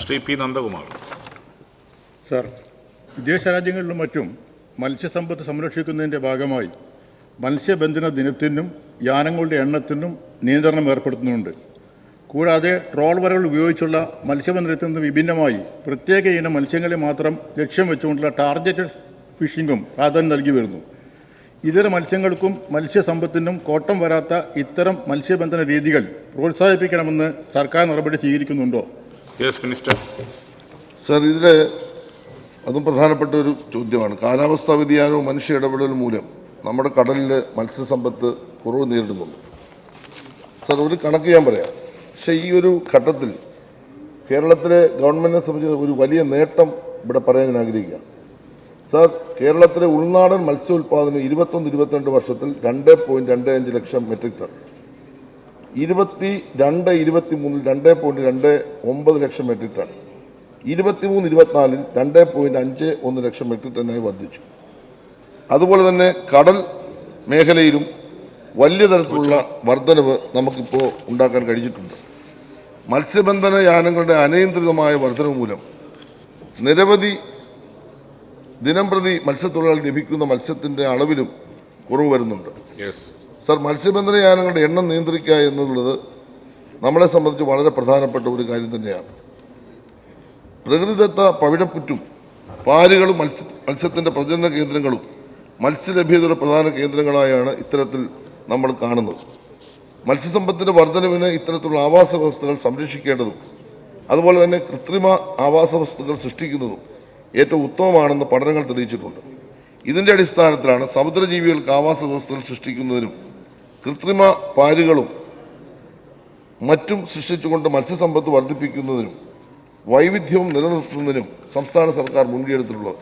Shri P Nandakumar. Sir വിദേശ രാജ്യങ്ങളിലും മറ്റും മത്സ്യസമ്പത്ത് സംരക്ഷിക്കുന്നതിന്റെ ഭാഗമായി മത്സ്യബന്ധന ദിനത്തിനും യാനങ്ങളുടെ എണ്ണത്തിനും നിയന്ത്രണം ഏർപ്പെടുത്തുന്നുണ്ട്. കൂടാതെ ട്രോൾ വരകൾ ഉപയോഗിച്ചുള്ള മത്സ്യബന്ധനത്തിൽ നിന്ന് വിഭിന്നമായി പ്രത്യേക ഇനം മത്സ്യങ്ങളെ മാത്രം ലക്ഷ്യം വെച്ചുകൊണ്ടുള്ള ടാർഗറ്റഡ് ഫിഷിംഗും പ്രാധാന്യം നൽകി വരുന്നു. ഇതര മത്സ്യങ്ങൾക്കും മത്സ്യസമ്പത്തിനും കോട്ടം വരാത്ത ഇത്തരം മത്സ്യബന്ധന രീതികൾ പ്രോത്സാഹിപ്പിക്കണമെന്ന് സർക്കാർ നടപടി സ്വീകരിക്കുന്നുണ്ടോ? യെസ് മിനിസ്റ്റർ സർ ഇതിൽ അതും പ്രധാനപ്പെട്ട ഒരു ചോദ്യമാണ്. കാലാവസ്ഥാ വ്യതിയാനവും മനുഷ്യ ഇടപെടൽ മൂലം നമ്മുടെ കടലിൽ മത്സ്യസമ്പത്ത് കുറവ് നേരിടുന്നുണ്ട്. സർ ഒരു കണക്ക് ഞാൻ പറയാം. പക്ഷേ ഈ ഒരു ഘട്ടത്തിൽ കേരളത്തിലെ ഗവൺമെന്റിനെ സംബന്ധിച്ച് ഒരു വലിയ നേട്ടം ഇവിടെ പറയാൻ ഞാൻ ആഗ്രഹിക്കുകയാണ്. സർ കേരളത്തിലെ ഉൾനാടൻ മത്സ്യ ഉൽപ്പാദനം ഇരുപത്തൊന്ന് ഇരുപത്തിരണ്ട് വർഷത്തിൽ രണ്ട് പോയിന്റ് രണ്ട് അഞ്ച് ലക്ഷം മെട്രിക് ടൺ ഇരുപത്തി രണ്ട് ഇരുപത്തി മൂന്നിൽ രണ്ട് പോയിന്റ് രണ്ട് ഒമ്പത് ലക്ഷം മെട്രിക് ടൺ ഇരുപത്തിമൂന്ന് ഇരുപത്തിനാലിൽ രണ്ട് പോയിന്റ് അഞ്ച് ഒന്ന് ലക്ഷം മെട്രിക് ടണ്ണായി വർദ്ധിച്ചു. അതുപോലെ തന്നെ കടൽ മേഖലയിലും വലിയ തരത്തിലുള്ള വർധനവ് നമുക്കിപ്പോൾ ഉണ്ടാക്കാൻ കഴിഞ്ഞിട്ടുണ്ട്. മത്സ്യബന്ധന യാനങ്ങളുടെ അനിയന്ത്രിതമായ വർധനവ് മൂലം നിരവധി ദിനംപ്രതി മത്സ്യത്തൊഴിലാളി ലഭിക്കുന്ന മത്സ്യത്തിന്റെ അളവിലും കുറവ് വരുന്നുണ്ട്. സർ മത്സ്യബന്ധന യാനങ്ങളുടെ എണ്ണം നിയന്ത്രിക്കുക എന്നുള്ളത് നമ്മളെ സംബന്ധിച്ച് വളരെ പ്രധാനപ്പെട്ട ഒരു കാര്യം തന്നെയാണ്. പ്രകൃതിദത്ത പവിഴപ്പുറ്റും പാലുകളും മത്സ്യ മത്സ്യത്തിന്റെ പ്രജനന കേന്ദ്രങ്ങളും മത്സ്യലഭ്യതയുടെ പ്രധാന കേന്ദ്രങ്ങളായാണ് ഇത്തരത്തിൽ നമ്മൾ കാണുന്നത്. മത്സ്യസമ്പത്തിന്റെ വർധനവിന് ഇത്തരത്തിലുള്ള ആവാസ വ്യവസ്ഥകൾ സംരക്ഷിക്കേണ്ടതും അതുപോലെ തന്നെ കൃത്രിമ ആവാസ വ്യവസ്ഥകൾ സൃഷ്ടിക്കുന്നതും ഏറ്റവും ഉത്തമമാണെന്ന് പഠനങ്ങൾ തെളിയിച്ചിട്ടുണ്ട്. ഇതിന്റെ അടിസ്ഥാനത്തിലാണ് സമുദ്രജീവികൾക്ക് ആവാസ വ്യവസ്ഥകൾ സൃഷ്ടിക്കുന്നതിനും കൃത്രിമ പാലുകളും മറ്റും സൃഷ്ടിച്ചുകൊണ്ട് മത്സ്യസമ്പത്ത് വർദ്ധിപ്പിക്കുന്നതിനും വൈവിധ്യവും നിലനിർത്തുന്നതിനും സംസ്ഥാന സർക്കാർ മുൻകൈയെടുത്തിട്ടുള്ളത്.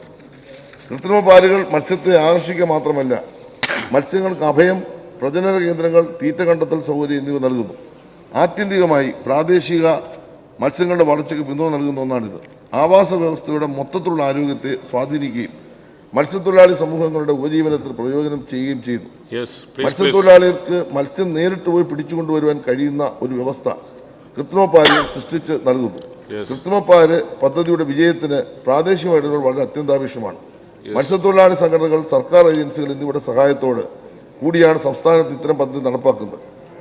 കൃത്രിമ പാലുകൾ മത്സ്യത്തെ ആകർഷിക്കുക മാത്രമല്ല മത്സ്യങ്ങൾക്ക് അഭയം പ്രജനന കേന്ദ്രങ്ങൾ തീറ്റ കണ്ടെത്തൽ സൗകര്യം എന്നിവ നൽകുന്നു. ആത്യന്തികമായി പ്രാദേശിക മത്സ്യങ്ങളുടെ വളർച്ചയ്ക്ക് പിന്തുണ നൽകുന്ന ഒന്നാണിത്. ആവാസ വ്യവസ്ഥയുടെ മൊത്തത്തിലുള്ള ആരോഗ്യത്തെ സ്വാധീനിക്കുകയും മത്സ്യത്തൊഴിലാളി സമൂഹങ്ങളുടെ ഉപജീവനത്തിന് പ്രയോജനം ചെയ്യുകയും പ്ലീസ് മത്സ്യത്തൊഴിലാളികൾക്ക് മത്സ്യം നേരിട്ട് പോയി പിടിച്ചുകൊണ്ടുവരുവാൻ കഴിയുന്ന ഒരു വ്യവസ്ഥ കൃത്രിമപ്പാൽ സൃഷ്ടിച്ച് നൽകുന്നു. കൃത്രിമപ്പാൽ പദ്ധതിയുടെ വിജയത്തിന് പ്രാദേശിക ഇടപെടൽ വളരെ അത്യന്താപേക്ഷമാണ് മത്സ്യത്തൊഴിലാളി സംഘടനകൾ സർക്കാർ ഏജൻസികൾ എന്നിവയുടെ സഹായത്തോട് കൂടിയാണ് സംസ്ഥാനത്ത് ഇത്തരം പദ്ധതി നടപ്പാക്കുന്നത്.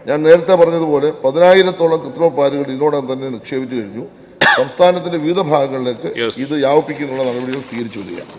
ഞാൻ നേരത്തെ പറഞ്ഞതുപോലെ പതിനായിരത്തോളം കൃത്രിമപ്പാലുകൾ ഇതിനോടകം തന്നെ നിക്ഷേപിച്ചു കഴിഞ്ഞു. സംസ്ഥാനത്തിന്റെ വിവിധ ഭാഗങ്ങളിലേക്ക് ഇത് വ്യാപിപ്പിക്കുന്നുള്ള നടപടികൾ സ്വീകരിച്ചു വരികയാണ്.